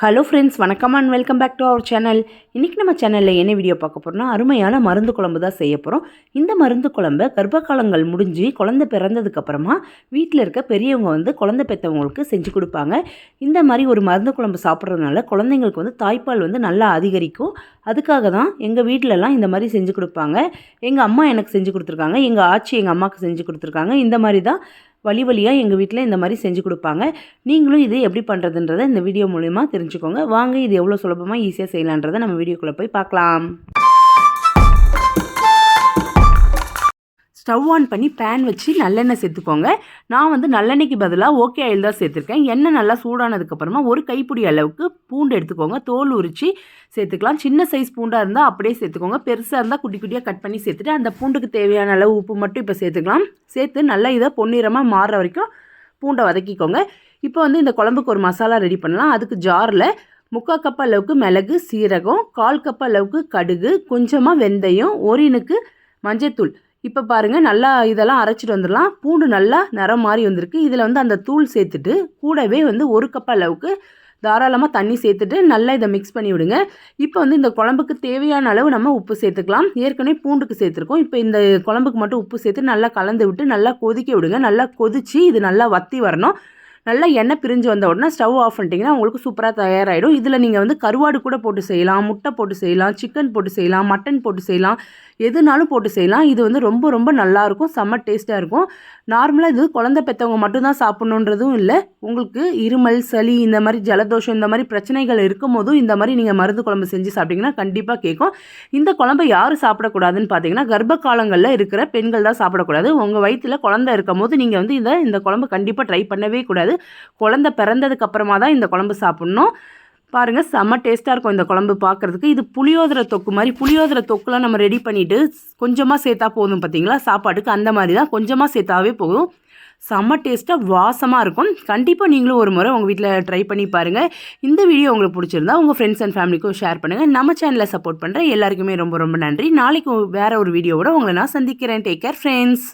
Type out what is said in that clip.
Hello friends வணக்கம் and welcome back to our channel இன்றைக்கி நம்ம சேனலில் என்ன வீடியோ பார்க்க போகிறோம்னா அருமையான மருந்து குழம்பு தான் செய்ய போகிறோம் இந்த மருந்து குழம்பை கர்ப்ப காலங்கள் முடிஞ்சு குழந்தை பிறந்ததுக்கப்புறமா வீட்டில் இருக்க பெரியவங்க வந்து குழந்தை பெற்றவங்களுக்கு செஞ்சு கொடுப்பாங்க. இந்த மாதிரி ஒரு மருந்து குழம்பு சாப்பிட்றதுனால குழந்தைங்களுக்கு வந்து தாய்ப்பால் வந்து நல்லா அதிகரிக்கும். அதுக்காக தான் எங்கள் வீட்டிலலாம் இந்த மாதிரி செஞ்சு கொடுப்பாங்க. எங்கள் அம்மா எனக்கு செஞ்சு கொடுத்துருக்காங்க. எங்கள் ஆச்சி எங்கள் அம்மாவுக்கு செஞ்சு கொடுத்துருக்காங்க. இந்த மாதிரி தான் வழி வழியாக எங்கள் வீட்டில் இந்த மாதிரி செஞ்சு கொடுப்பாங்க. நீங்களும் இது எப்படி பண்ணுறதுன்றதை இந்த வீடியோ மூலிமா தெரிஞ்சுக்கோங்க. வாங்க இது எவ்வளோ சுலபமாக ஈஸியாக செய்யலான்றதை நம்ம வீடியோக்குள்ளே போய் பார்க்கலாம். ஸ்டவ் ஆன் பண்ணி பேன் வச்சு நல்லெண்ணெய் சேர்த்துக்கோங்க. நான் வந்து நல்லெண்ணெய்க்கு பதிலாக ஓகே ஆயில் தான் சேர்த்துருக்கேன். எண்ணெய் நல்லா சூடானதுக்கப்புறமா ஒரு கைப்பிடி அளவுக்கு பூண்டு எடுத்துக்கோங்க. தோல் உரித்து சேர்த்துக்கலாம். சின்ன சைஸ் பூண்டாக இருந்தால் அப்படியே சேர்த்துக்கோங்க. பெருசாக இருந்தால் குட்டி குட்டியாக கட் பண்ணி சேர்த்துட்டு அந்த பூண்டுக்கு தேவையான அளவு உப்பு மட்டும் இப்போ சேர்த்துக்கலாம். சேர்த்து நல்லா இதை பொன்னிறமாக மாறுற வரைக்கும் பூண்டை வதக்கிக்கோங்க. இப்போ வந்து இந்த குழம்புக்கு ஒரு மசாலா ரெடி பண்ணலாம். அதுக்கு ஜாரில் முக்கால் கப் அளவுக்கு மிளகு சீரகம் கால் கப் அளவுக்கு கடுகு கொஞ்சமாக வெந்தயம் ஒரு இனுக்கு மஞ்சத்தூள். இப்போ பாருங்கள் நல்லா இதெல்லாம் அரைச்சிட்டு வந்துடலாம். பூண்டு நல்லா நிறம் மாதிரி வந்திருக்கு. இதில் வந்து அந்த தூள் சேர்த்துட்டு கூடவே வந்து ஒரு கப் அளவுக்கு தாராளமாக தண்ணி சேர்த்துட்டு நல்லா இதை மிக்ஸ் பண்ணி விடுங்க. இப்போ வந்து இந்த குழம்புக்கு தேவையான அளவு நம்ம உப்பு சேர்த்துக்கலாம். ஏற்கனவே பூண்டுக்கு சேர்த்துருக்கோம். இப்போ இந்த குழம்புக்கு மட்டும் உப்பு சேர்த்து நல்லா கலந்து விட்டு நல்லா கொதிக்க விடுங்க. நல்லா கொதித்து இது நல்லா வத்தி வரணும். நல்லா எண்ணெய் பிரிஞ்சு வந்த உடனே ஸ்டவ் ஆஃப் பண்ணிட்டீங்கன்னா உங்களுக்கு சூப்பராக தயாராகிடும் இதில் நீங்கள் வந்து கருவாடு கூட போட்டு செய்யலாம் முட்டை போட்டு செய்யலாம் சிக்கன் போட்டு செய்யலாம் மட்டன் போட்டு செய்யலாம் எதுனாலும் போட்டு செய்யலாம். இது வந்து ரொம்ப ரொம்ப நல்லாயிருக்கும் செம்ம டேஸ்ட்டாக இருக்கும். நார்மலாக இது குழந்தை பெற்றவங்க மட்டும்தான் சாப்பிட்ணுன்றதும் இல்லை. உங்களுக்கு இருமல் சளி இந்த மாதிரி ஜலதோஷம் இந்த மாதிரி பிரச்சனைகள் இருக்கும் போதும் இந்த மாதிரி நீங்கள் மருந்து குழம்பு செஞ்சு சாப்பிட்டீங்கன்னா கண்டிப்பாக கேட்கும். இந்த குழம்பை யார் சாப்பிடக்கூடாதுன்னு பார்த்தீங்கன்னா கர்ப்ப காலங்களில் இருக்கிற பெண்கள் தான் சாப்பிடக்கூடாது. உங்கள் வயிற்றில் குழந்தை இருக்கும் போது நீங்கள் வந்து இந்த இந்த குழம்பு கண்டிப்பாக ட்ரை பண்ணவே கூடாது. குழந்தை பிறந்ததுக்கு அப்புறமா தான் இந்த குழம்பு சாப்பிட்ணும். பாருங்கள் செம்ம டேஸ்ட்டாக இருக்கும் இந்த குழம்பு பார்க்குறதுக்கு இது புளியோதரை தொக்கு மாதிரி புளியோதரை தொக்குலாம் நம்ம ரெடி பண்ணிவிட்டு கொஞ்சமாக சேர்த்தா போதும் பார்த்தீங்களா சாப்பாட்டுக்கு அந்த மாதிரி தான் கொஞ்சமாக சேர்த்தாவே போதும். செம்ம டேஸ்ட்டாக வாசமாக இருக்கும். கண்டிப்பாக நீங்களும் ஒரு முறை உங்கள் வீட்டில் ட்ரை பண்ணி பாருங்கள் இந்த வீடியோ உங்களுக்கு பிடிச்சிருந்தா உங்கள் ஃப்ரெண்ட்ஸ் அண்ட் ஃபேமிலிக்கும் ஷேர் பண்ணுங்கள் நம்ம சேனலில் சப்போர்ட் பண்ணுறேன் எல்லாருக்குமே ரொம்ப ரொம்ப நன்றி. நாளைக்கு வேறு ஒரு வீடியோவோட உங்களை நான் சந்திக்கிறேன். Take care friends